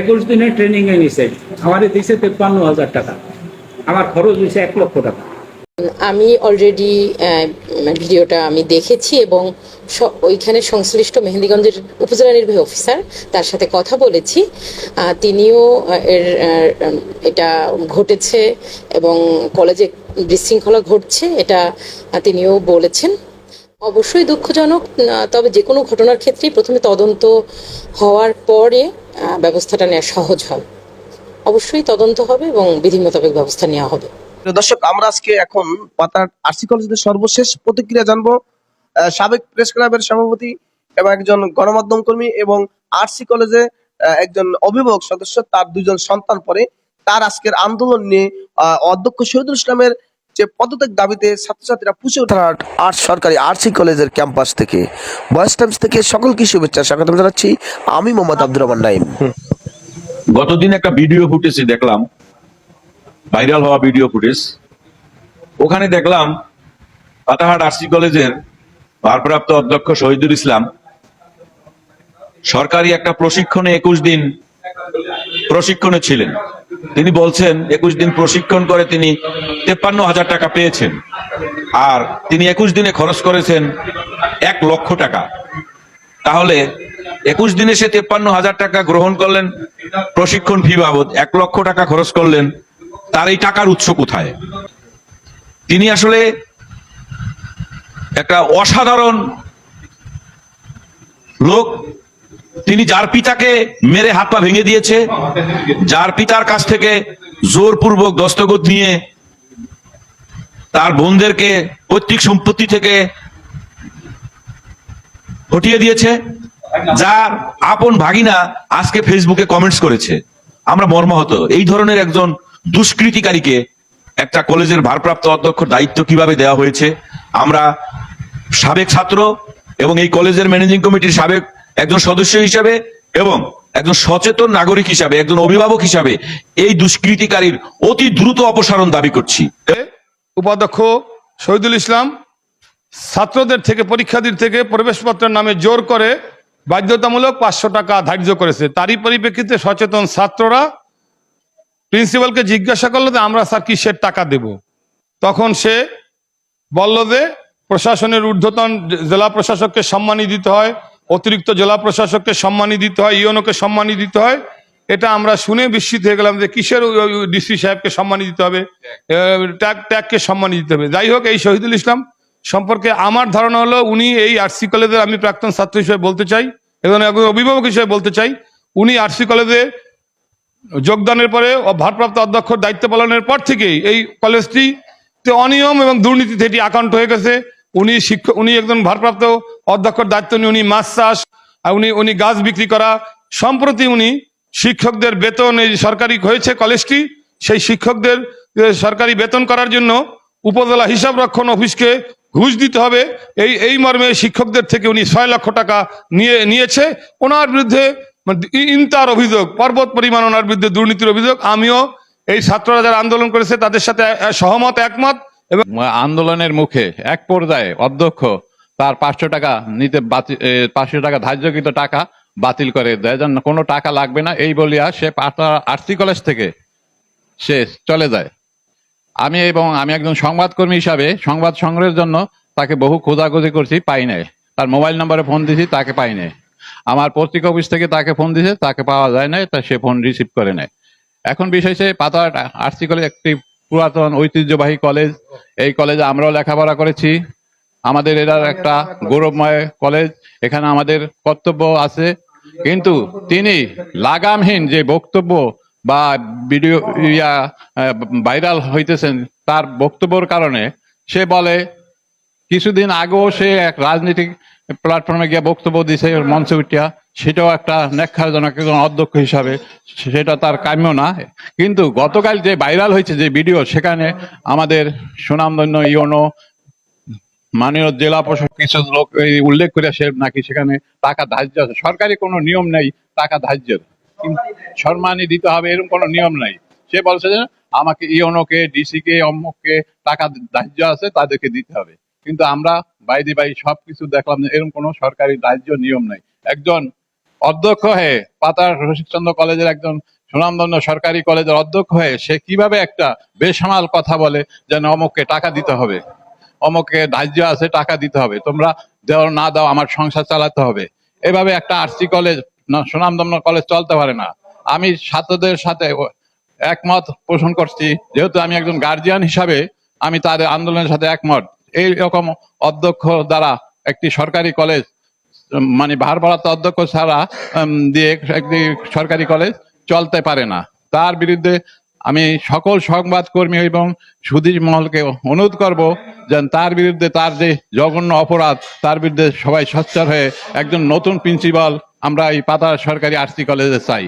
একুশ দিনের ট্রেনিং এ নিছে। আমার দিছে তেপ্পান্ন হাজার টাকা। আমার খরচ হয়েছে এক লক্ষ টাকা। আমি অলরেডি ভিডিওটা আমি দেখেছি এবং ওইখানে সংশ্লিষ্ট মেহেন্দিগঞ্জের উপজেলা নির্বাহী অফিসার তার সাথে কথা বলেছি। তিনিও এর এটা ঘটেছে এবং কলেজে বিশৃঙ্খলা ঘটছে, এটা তিনিও বলেছেন। অবশ্যই দুঃখজনক তবে যে কোনো ঘটনার ক্ষেত্রেই প্রথমে তদন্ত হওয়ার পরে ব্যবস্থাটা নেওয়া সহজ হয়। অবশ্যই তদন্ত হবে এবং বিধি মোতাবেক ব্যবস্থা নেওয়া হবে। দর্শক, আমরা আজকে এখন পাতার আরসি কলেজের সর্বশেষ প্রতিক্রিয়া জানব। সাবেক প্রেস ক্লাবের সভাপতি এবং একজন গণমাধ্যম কর্মী এবং আরসি কলেজে একজন অভিভাবক সদস্য, তার দুজন সন্তান পরে তার আজকের আন্দোলন নিয়ে অধ্যক্ষ শহীদুল ইসলামের যে পদত্যাগ দাবিতে ছাত্রছাত্রীরা পুষে ওঠা। আর্টস সরকারি আরসি কলেজের ক্যাম্পাস থেকে বয়স টাইমস থেকে সকলকে শুভেচ্ছা স্বাগত জানাচ্ছি। আমি মোহাম্মদ আব্দুর রহমান নাইম গতদিন একটা ভিডিও ফুটেজ দেখলাম। ভাইরাল হওয়া ভিডিও ফুটেজ ওখানে দেখলাম পাতাহাট আরসি কলেজের ভারপ্রাপ্ত অধ্যক্ষ শহীদুল ইসলাম সরকারি একটা প্রশিক্ষণে একুশ দিন প্রশিক্ষণে ছিলেন। তিনি বলছেন, একুশ দিন প্রশিক্ষণ করে তিনি তেপ্পান্ন হাজার টাকা পেয়েছেন। আর তিনি একুশ দিনে খরচ করেছেন এক লক্ষ টাকা। তাহলে একুশ দিনে সে তেপ্পান্ন হাজার টাকা গ্রহণ করলেন, প্রশিক্ষণ ফি বাবদ এক লক্ষ টাকা খরচ করলেন, তার এই টাকার উৎস কোথায়? তিনি আসলে একটা অসাধারণ লোক তিনি যার পিতাকে মেরে হাত পা ভেঙে দিয়েছে, যার পিতার কাছ থেকে জোরপূর্বক দস্তখত নিয়ে তার বোনদেরকে পৈতৃক সম্পত্তি থেকে হটিয়ে দিয়েছে, যার আপন ভাগিনা আজকে ফেসবুকে কমেন্টস করেছে। আমরা মর্মাহত। এই ধরনের একজন দুষ্কৃতিকারীকে একটা কলেজের ভারপ্রাপ্ত অধ্যক্ষ দায়িত্ব কীভাবে দেওয়া হয়েছে, আমরা সাবেক ছাত্র এবং এই কলেজের ম্যানেজিং কমিটির সাবেক একজন সদস্য হিসাবে এবং একজন সচেতন নাগরিক হিসাবে, একজন অভিভাবক হিসাবে এই দুষ্কৃতিকারীর অতি দ্রুত অপসারণ দাবি করছি। উপাধ্যক্ষ শহীদুল ইসলাম ছাত্রদের থেকে, পরীক্ষার্থীর থেকে প্রবেশপত্রের নামে জোর করে বাধ্যতামূলক পাঁচশো টাকা ধার্য করেছে। তারই পরিপ্রেক্ষিতে সচেতন ছাত্ররা প্রিন্সিপালকে জিজ্ঞাসা করল যে, আমরা স্যার কিসের টাকা দেব? তখন সে বলল যে, প্রশাসনের ঊর্ধ্বতন জেলা প্রশাসককে সম্মানী দিতে হয়। অতিরিক্ত জেলা প্রশাসককে সম্মানী দিতে হয় ইউনোকে সম্মানী দিতে হয়। এটা আমরা শুনে বিস্মিত হয়ে গেলাম যে কিসের ডিসি সাহেবকে সম্মানী দিতে হবে ট্যাগ, ট্যাগকে সম্মানী দিতে হবে। যাই হোক, এই শহীদুল ইসলাম সম্পর্কে আমার ধারণা হলো উনি এই আরসি কলেজের, আমি প্রাক্তন ছাত্র হিসেবে বলতে চাই, এবং অভিভাবক হিসেবে বলতে চাই, উনি আরসি কলেজে যোগদানের পরে ভারপ্রাপ্ত অধ্যক্ষর দায়িত্ব পালনের পর থেকেই এই কলেজটি অনিয়ম এবং দুর্নীতিতে এটি আকান্ত হয়ে গেছে। উনি শিক্ষক, উনি একজন ভারপ্রাপ্ত অধ্যক্ষর দায়িত্ব নিয়ে উনি মাছ চাষ, আর উনি উনি গাছ বিক্রি করা, সম্প্রতি উনি শিক্ষকদের বেতন, এই সরকারি হয়েছে কলেজটি, সেই শিক্ষকদের সরকারি বেতন করার জন্য উপজেলা হিসাব রক্ষণ অফিসকে ঘুষ দিতে হবে। এই এই মর্মে শিক্ষকদের থেকে উনি ছয় লক্ষ টাকা নিয়ে, নিয়েছে। ওনার বিরুদ্ধে মানে ইন্তার অভিযোগ, পর্বত পরিমাণ ওনার বিরুদ্ধে দুর্নীতির অভিযোগ। আমিও এই ছাত্ররা যারা আন্দোলন করেছে তাদের সাথে সহমত, একমত। এবং আন্দোলনের মুখে এক পর্যায়ে অধ্যক্ষ তার পাঁচশো টাকা নিতে পাঁচশো টাকা ধার্যকৃত টাকা বাতিল করে দেয়। যেন কোনো টাকা লাগবে না, এই বলিয়া সে আরসি কলেজ থেকে সে চলে যায়। আমি এবং আমি একজন সংবাদকর্মী হিসাবে সংবাদ সংগ্রহের জন্য তাকে বহু খোঁজাখুঁজি করছি, পাই নাই। তার মোবাইল নম্বরে ফোন দিছি, তাকে পাই নাই। আমার পত্রিকা অফিস থেকে তাকে ফোন দিছে, তাকে পাওয়া যায় নাই, তা সে ফোন রিসিভ করে নেয় এখন বিষয় হচ্ছে পাতার আরসি কলেজ একটি পুরাতন ঐতিহ্যবাহী কলেজ। এই কলেজে আমরাও লেখাপড়া করেছি। আমাদের এটার একটা গৌরবময় কলেজ। এখানে আমাদের কর্তব্য আছে। কিন্তু তিনি লাগামহীন যে বক্তব্য বা ভিডিও ইয়া ভাইরাল হইতেছেন, তার বক্তব্যর কারণে সে বলে, কিছুদিন আগেও সে এক রাজনৈতিক প্ল্যাটফর্মে গিয়ে বক্তব্য দিছে মঞ্চে উঠিয়া সেটাও একটা নেক্ষাজনক একজন অধ্যক্ষ হিসাবে, সেটা তার কাম্য না। কিন্তু গতকাল যে ভাইরাল হয়েছে যে ভিডিও, সেখানে আমাদের সুনামধন্য ইয়নো মাননীয় জেলা প্রশাসক কিছু লোক উল্লেখ করে সে নাকি সেখানে টাকা ধার্য আছে। সরকারি কোনো নিয়ম নেই টাকা ধার্যের। কিন্তু সম্মানী দিতে হবে এরকম কোনো নিয়ম নাই। সে বলছে যে আমাকে ইয়নোকে ডিসি কে অমুককে টাকা ধার্য আছে তাদেরকে দিতে হবে। কিন্তু আমরা বাইরে বাই সবকিছু দেখলাম যে এরকম কোনো সরকারি ধার্য নিয়ম নাই। একজন অধ্যক্ষ হয়ে পাতার রসিকচন্দ্র কলেজের একজন সুনামধন্য সরকারি কলেজের অধ্যক্ষ হয়ে সে কীভাবে একটা বেসামাল কথা বলে যেন অমুককে টাকা দিতে হবে? অমুককে ধার্য আছে, টাকা দিতে হবে। তোমরা দেও না দাও, আমার সংসার চালাতে হবে। এভাবে একটা আরসি কলেজ সুনামধন্য কলেজ চলতে পারে না। আমি ছাত্রদের সাথে একমত পোষণ করছি। যেহেতু আমি একজন গার্জিয়ান হিসাবে আমি তাদের আন্দোলনের সাথে একমত। এই রকম অধ্যক্ষ দ্বারা একটি সরকারি কলেজ মানে ভারপ্রাপ্ত অধ্যক্ষ ছাড়া দিয়ে একটি সরকারি কলেজ চলতে পারে না। তার বিরুদ্ধে আমি সকল সংবাদকর্মী এবং সুধীর মহলকে অনুরোধ করব যেন তার বিরুদ্ধে তার যে জঘন্য অপরাধ, তার বিরুদ্ধে সবাই সচ্চার হয়ে একজন নতুন প্রিন্সিপাল আমরা এই পাতা সরকারি আর্টস কলেজে চাই।